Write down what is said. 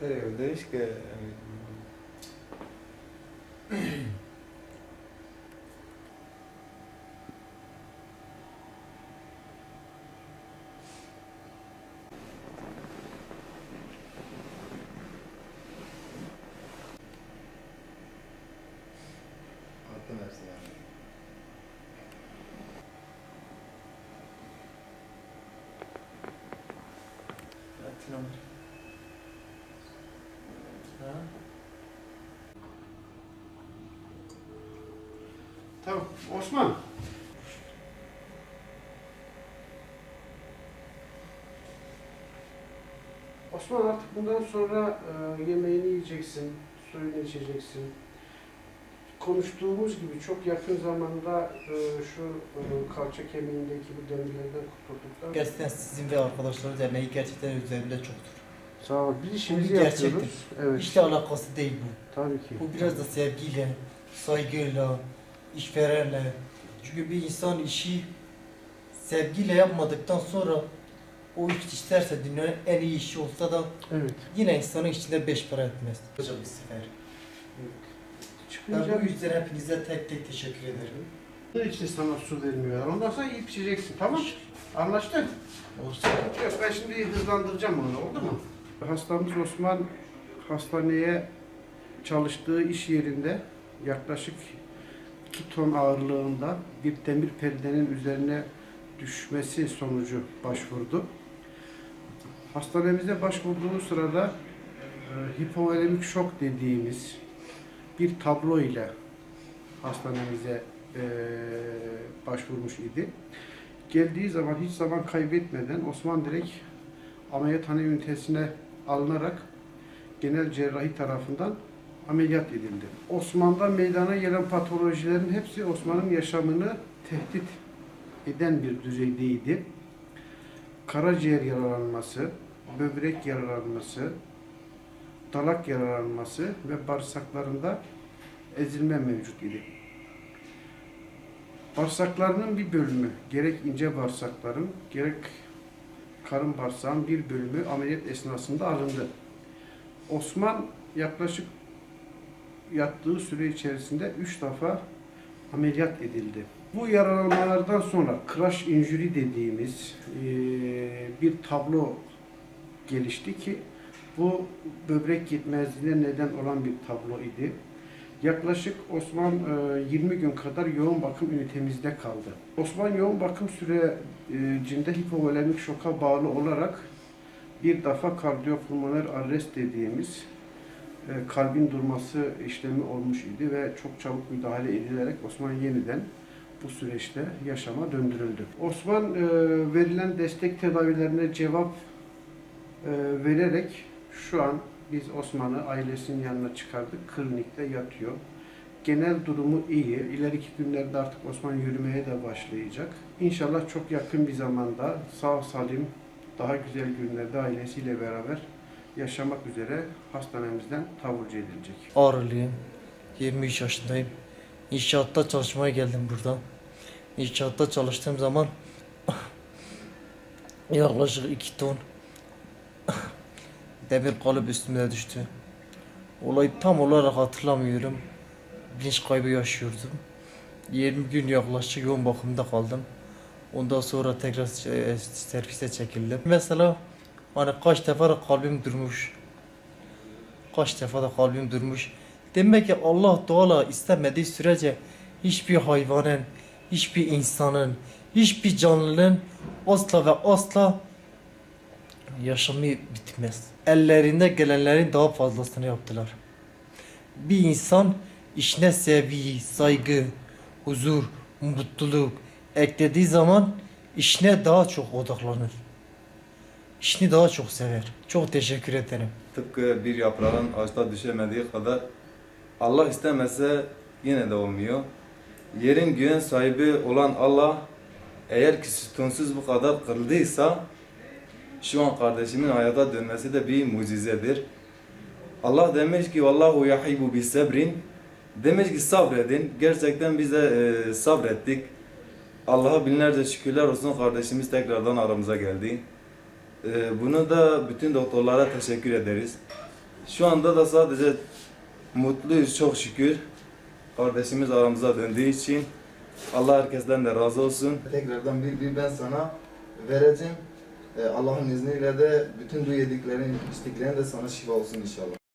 Creo, Attım hepsini yani. Tamam. Osman. Osman artık bundan sonra e, yemeğini yiyeceksin, suyunu içeceksin. Konuştuğumuz gibi çok yakın zamanda e, şu e, kalça kemiğindeki bu demirlerden kurtulduktan Gerçekten sizin ve arkadaşlarınız emeği gerçekten üzerinde çoktur. Sağ ol. Biz işimizi Bu gerçektir. yapıyoruz. Evet. İşle alakası değil bu. Tabii ki. Bu biraz da sevgiyle, saygıyla, işverenle. Çünkü bir insan işi sevgiyle yapmadıktan sonra o iş isterse dünyanın en iyi işi olsa da Evet. yine insanın içinde beş para etmez. Hocam bir sefer. Ben bu yüzden hepinize tek tek teşekkür ederim. bunun için sana su vermiyorlar. Ondan sonra yiyip içeceksin. Tamam Anlaştık. Olursa Yok ben şimdi hızlandıracağım onu oldu mu? Hastamız Osman hastaneye çalıştığı iş yerinde yaklaşık 2 ton ağırlığında bir demir perdenin üzerine düşmesi sonucu başvurdu. Hastanemize başvurduğu sırada e, hipovolemik şok dediğimiz bir tablo ile hastanemize e, başvurmuş idi. Geldiği zaman hiç zaman kaybetmeden Osman direkt ameliyathane ünitesine alınarak genel cerrahi tarafından ameliyat edildi. Osman'da meydana gelen patolojilerin hepsi Osman'ın yaşamını tehdit eden bir düzeydeydi. Karaciğer yaralanması, böbrek yaralanması, dalak yaralanması ve bağırsaklarında ezilme mevcut idi. Bağırsaklarının bir bölümü, gerek ince bağırsakların, gerek karın bağırsağın bir bölümü ameliyat esnasında alındı. Osman yaklaşık yattığı süre içerisinde 3 defa ameliyat edildi. Bu yaralanmalardan sonra crash injury dediğimiz eee, bir tablo gelişti ki bu böbrek yetmezliğine neden olan bir tablo idi. Yaklaşık Osman e, 20 gün kadar yoğun bakım ünitemizde kaldı. Osman yoğun bakım sürecinde hipovolemik şoka bağlı olarak bir defa kardiyopulmoner arrest dediğimiz e, kalbin durması işlemi olmuş idi ve çok çabuk müdahale edilerek Osman yeniden bu süreçte yaşama döndürüldü. Osman e, verilen destek tedavilerine cevap e, vererek şu an biz Osman'ı ailesinin yanına çıkardık. Klinikte yatıyor. Genel durumu iyi. İleriki günlerde artık Osman yürümeye de başlayacak. İnşallah çok yakın bir zamanda sağ salim daha güzel günlerde ailesiyle beraber yaşamak üzere hastanemizden taburcu edilecek. Ağrılıyım. 23 yaşındayım. İnşaatta çalışmaya geldim burada. İnşaatta çalıştığım zaman yaklaşık 2 ton demir kalıp üstüme düştü. Olayı tam olarak hatırlamıyorum. Bilinç kaybı yaşıyordum. 20 gün yaklaşık yoğun bakımda kaldım. Ondan sonra tekrar e, servise çekildim. Mesela hani kaç defa da kalbim durmuş. Kaç defa da kalbim durmuş. Demek ki Allah Teala istemediği sürece hiçbir hayvanın, hiçbir insanın, hiçbir canlının asla ve asla yaşamı bitmez. Ellerinde gelenlerin daha fazlasını yaptılar. Bir insan işine sevgi, saygı, huzur, mutluluk eklediği zaman işine daha çok odaklanır. İşini daha çok sever. Çok teşekkür ederim. tıpkı bir yaprağın ağaçta düşemediği kadar Allah istemese yine de olmuyor. Yerin göğün sahibi olan Allah eğer ki sütunsuz bu kadar kırıldıysa şu an kardeşimin hayata dönmesi de bir mucizedir. Allah demiş ki vallahu yahibu bis sabrin demiş ki sabredin. Gerçekten bize e, sabrettik. Allah'a binlerce şükürler olsun kardeşimiz tekrardan aramıza geldi. E, bunu da bütün doktorlara teşekkür ederiz. Şu anda da sadece mutluyuz çok şükür. Kardeşimiz aramıza döndüğü için Allah herkesten de razı olsun. Tekrardan bir bir ben sana vereceğim. Allah'ın izniyle de bütün bu yediklerin, içtiklerin sana şifa olsun inşallah.